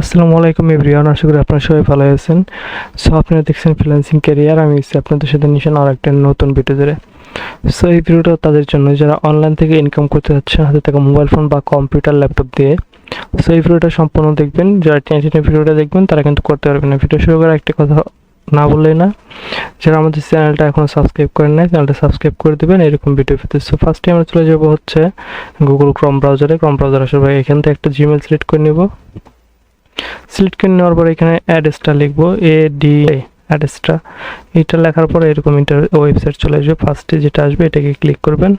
আসসালামু আলাইকুম এভরিওয়ান, আশা করি আপনারা সবাই ভালো আছেন। সো আপনারা দেখছেন ফ্রিল্যান্সিং ক্যারিয়ার আমি আপনাদের সাথে নিয়েছেন আর একটা নতুন ভিডিও সো এই ভিডিওটা তাদের জন্য, যারা অনলাইন থেকে ইনকাম করতে যাচ্ছেন হাতে থাকা মোবাইল ফোন বা কম্পিউটার ল্যাপটপ দিয়ে। সো এই ভিডিওটা সম্পূর্ণ দেখবেন। যারা টেনে টেনে ভিডিওটা দেখবেন, তারা কিন্তু করতে পারবেন না। ভিডিও শুরু করার একটা কথা না বললেই না। যারা আমাদের চ্যানেলটা এখনও সাবস্ক্রাইব করেন নাই চ্যানেলটা সাবস্ক্রাইব করে দেবেন, এরকম ভিডিও পেতে। সো ফার্স্টে আমরা চলে যাব হচ্ছে গুগল ক্রম ব্রাউজারে ক্রম ব্রাউজার আসার পরে এখান থেকে একটা জিমেল সিলেক্ট করে নেব। সিলেক্ট করে নেওয়ার পর এখানে অ্যাড্রেসটা লিখব এ ডি অ্যাড্রেসটা এটা লেখার পর এরকম ইন্টার ওয়েবসাইট চলে আসবে। ফার্স্টে যেটা আসবে, এটাকে ক্লিক করবেন।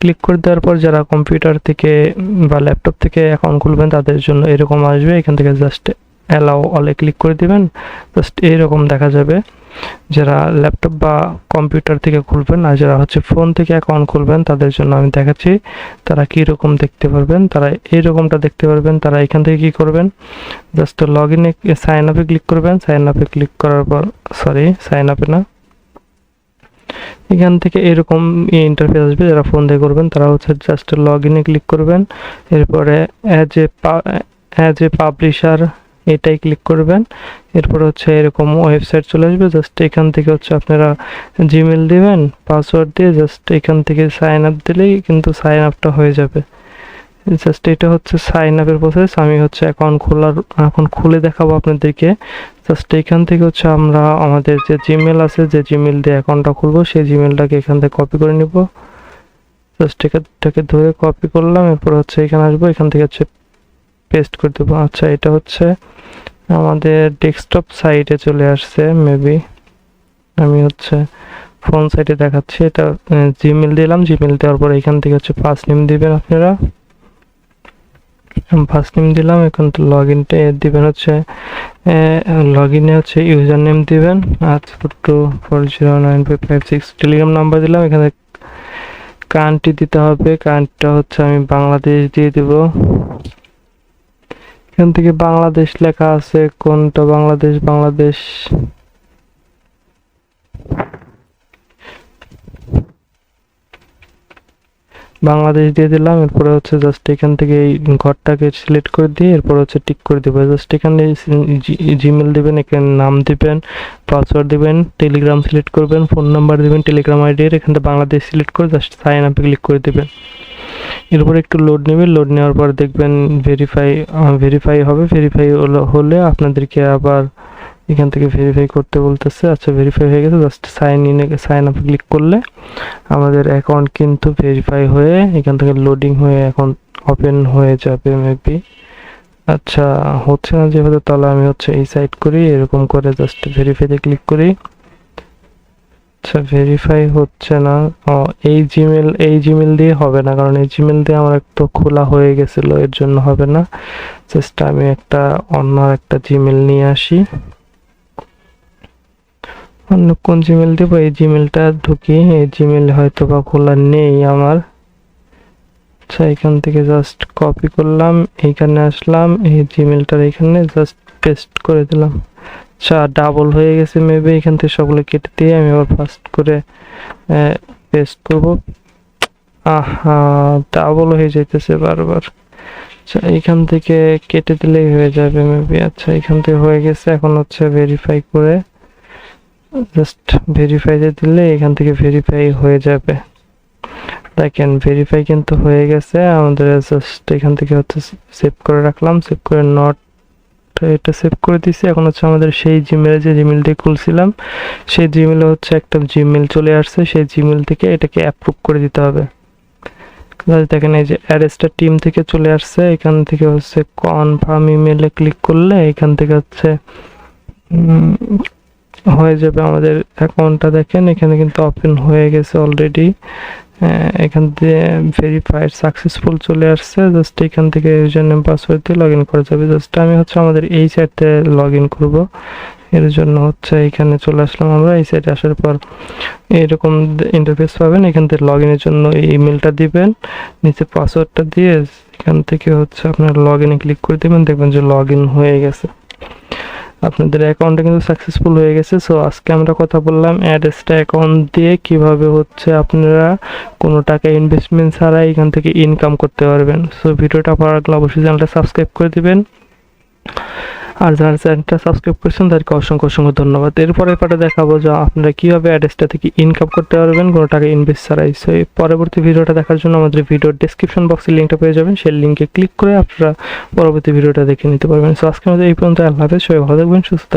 ক্লিক করে দেওয়ার পর যারা কম্পিউটার থেকে বা ল্যাপটপ থেকে অ্যাকাউন্ট খুলবেন, তাদের জন্য এরকম আসবে। এখান থেকে জাস্ট অ্যালাও অলে ক্লিক করে দিবেন। জাস্ট এইরকম দেখা যাবে। যারা ল্যাপটপ বা কম্পিউটার থেকে খুলবেন আর যারা হচ্ছে ফোন থেকে অ্যাকাউন্ট খুলবেন, তাদের জন্য আমি দেখাচ্ছি তারা কী রকম দেখতে পারবেন। তারা এইরকমটা দেখতে পারবেন। তারা এখান থেকে কী করবেন? জাস্ট লগ ইনে সাইন আপে ক্লিক করবেন। সাইন আপে ক্লিক করার পর সরি সাইন আপে না। এখান থেকে এরকম ইন্টারফেস আসবে যারা ফোন দিয়ে করবেন, তারা হচ্ছে জাস্ট লগ ইনে ক্লিক করবেন। এরপরে as a as a publisher এটাই ক্লিক করবেন। এরপর হচ্ছে এরকম ওয়েবসাইট চলে আসবে। জাস্ট এখান থেকে হচ্ছে আপনারা জিমেল দিবেন পাসওয়ার্ড দিয়ে জাস্ট এখান থেকে সাইন আপ দিলেই কিন্তু সাইন আপটা হয়ে যাবে। জাস্ট এটা হচ্ছে সাইন আপের প্রসেস আমি হচ্ছে অ্যাকাউন্ট খোলার, এখন খুলে দেখাবো আপনাদেরকে। জাস্ট এখান থেকে হচ্ছে আমরা আমাদের যে জিমেল আছে, যে জিমেল দিয়ে অ্যাকাউন্টটা খুলবো, সেই জিমেলটাকে এখান থেকে কপি করে নিব। জাস্ট এটাকে ধরে কপি করলাম। এরপর হচ্ছে এখানে আসব। এখান থেকে হচ্ছে পেস্ট করে দেবো। আচ্ছা এটা হচ্ছে আমাদের ডেস্কটপ সাইটে চলে আসছে মেবি আমি হচ্ছে ফোন সাইটে দেখাচ্ছি। এটা জিমেল দিলাম জিমেল দেওয়ার পর এখান থেকে হচ্ছে ফার্স্ট নেম দিবেন আপনারা। ফার্স্ট নেম দিলাম, এখন তো লগ ইনটা দিবেন হচ্ছে লগ ইনে হচ্ছে ইউজার নেম দিবেন। আচ্ছা two four zero nine five five six Telegram number দিলাম, এখানে কান্ট্রি দিতে হবে। কান্ট্রিটা হচ্ছে আমি বাংলাদেশ দিয়ে দিব। এখান থেকে বাংলাদেশ লেখা আছে, কোনটা বাংলাদেশ বাংলাদেশ? বাংলাদেশ দিয়ে দিলাম, এরপরে হচ্ছে জাস্ট এখান থেকে এই ঘরটাকে সিলেক্ট করে দিয়ে এরপর হচ্ছে টিক করে দেবো। জাস্ট এখানে জিমেল দিবেন, এখানে নাম দিবেন পাসওয়ার্ড দিবেন টেলিগ্রাম সিলেক্ট করবেন ফোন নাম্বার দিবেন টেলিগ্রাম আইডি এখান বাংলাদেশ সিলেক্ট করে জাস্ট সাইন আপে ক্লিক করে দেবেন। এরপর একটু লোড নেবে লোড নেওয়ার পর দেখবেন ভেরিফাই ভেরিফাই হবে ভেরিফাই হলে আপনাদেরকে আবার এখান থেকে ভেরিফাই করতে বলতেছে আচ্ছা ভেরিফাই হয়ে গেছে জাস্ট সাইন ইনে সাইন আপ ক্লিক করলে আমাদের অ্যাকাউন্ট কিন্তু ভেরিফাই হয়ে এখান থেকে লোডিং হয়ে এখন ওপেন হয়ে যাবে মেবি আচ্ছা হচ্ছে না যেভাবে তাহলে আমি হচ্ছে এই সাইড করি, এরকম করে জাস্ট ভেরিফাইতে ক্লিক করি। আচ্ছা ভেরিফাই হচ্ছে না। এই জিমেল এই জিমেল দিয়ে হবে না, কারণ এই জিমেল দিয়ে আমার একটু খোলা হয়ে গেছিল, এর জন্য হবে না। জাস্ট আমি একটা অন্য একটা জিমেল নিয়ে আসি। অন্য কোন জিমেল দেবো? এই জিমেলটা ঢুকি, এই জিমেল হয়তো বা খোলা নেই আমার। আচ্ছা এখান থেকে জাস্ট কপি করলাম এইখানে আসলাম, এই জিমেলটার এখানে জাস্ট পেস্ট করে দিলাম। আচ্ছা ডাবল হয়ে গেছে মেবি এখান থেকে সবগুলো কেটে দিয়ে আমি আবার ফার্স্ট করে পেস্ট করব। আহা ডাবল হয়ে যাইতেছে বারবার। আচ্ছা এখান থেকে কেটে দিলেই হয়ে যাবে মেবি আচ্ছা এখান থেকে হয়ে গেছে, এখন হচ্ছে ভেরিফাই করে জাস্ট ভেরিফাইতে দিলে এখান থেকে ভেরিফাই হয়ে যাবে। দেখেন ভেরিফাই কিন্তু হয়ে গেছে, আমাদের জাস্ট এখান থেকে হচ্ছে সেভ করে রাখলাম সেভ করে নট এটা সেভ করে দিছি। এখন হচ্ছে আমাদের সেই জিমেলে যে জিমেলটি খুলছিলাম, সেই জিমেলে হচ্ছে একটা জিমেল চলে আসছে। সেই জিমেল থেকে এটাকে অ্যাপ্রুভ করে দিতে হবে। দেখেন এই যে অ্যারেস্টার টিম থেকে চলে আসছে। এখান থেকে হচ্ছে কনফার্ম ইমেলে ক্লিক করলে এখান থেকে হচ্ছে হয়ে যাবে আমাদের অ্যাকাউন্টটা দেখেন এখানে কিন্তু ওপেন হয়ে গেছে অলরেডি এখান থেকে ভেরিফাইড সাকসেসফুল চলে আসছে। জাস্ট এখান থেকে ইউজার নেম পাসওয়ার্ড দিয়ে লগ ইন করা যাবে। জাস্ট আমি হচ্ছে আমাদের এই সাইটে লগ ইন করব। এর জন্য হচ্ছে এখানে চলে আসলাম আমরা। এই সাইটে আসার পর এরকম ইন্টারফেস পাবেন। এখান থেকে লগ ইনের জন্য এই ইমেলটা দিবেন। নিচে পাসওয়ার্ডটা দিয়ে এখান থেকে হচ্ছে আপনার লগ ইনে ক্লিক করে দেবেন। দেখবেন যে লগ ইন হয়ে গেছে। আপনাদের অ্যাকাউন্টটা কিন্তু সাকসেসফুল হয়ে গেছে। সো আজকে আমরা কথা বললাম অ্যাড্রেসটা অ্যাকাউন্ট দিয়ে কীভাবে হচ্ছে আপনারা কোনো টাকা ইনভেস্টমেন্ট ছাড়া এখান থেকে ইনকাম করতে পারবেন। সো ভিডিওটা ভালো লাগলে অবশ্যই চ্যানেলটা সাবস্ক্রাইব করে দিবেন। আর যারা চ্যানেলটা সাবস্ক্রাইব করেছেন, তাদেরকে অসংখ্য অসংখ্য ধন্যবাদ। এরপরে পাটে দেখাবো যে আপনারা কীভাবে অ্যাড্রেসটা থেকে ইনকাম করতে পারবেন, কোনো টাকা ইনভেস্ট ছাড়াই সো এই পরবর্তী ভিডিওটা দেখার জন্য আমাদের ভিডিওর ডিসক্রিপশন বক্সে লিঙ্কটা পেয়ে যাবেন। সেই লিঙ্কে ক্লিক করে আপনারা পরবর্তী ভিডিওটা দেখে নিতে পারবেন। সো আজকের মধ্যে এই পর্যন্ত। আল্লাহ হাফেজ। সবাই ভালো থাকবেন, সুস্থ থাকবেন।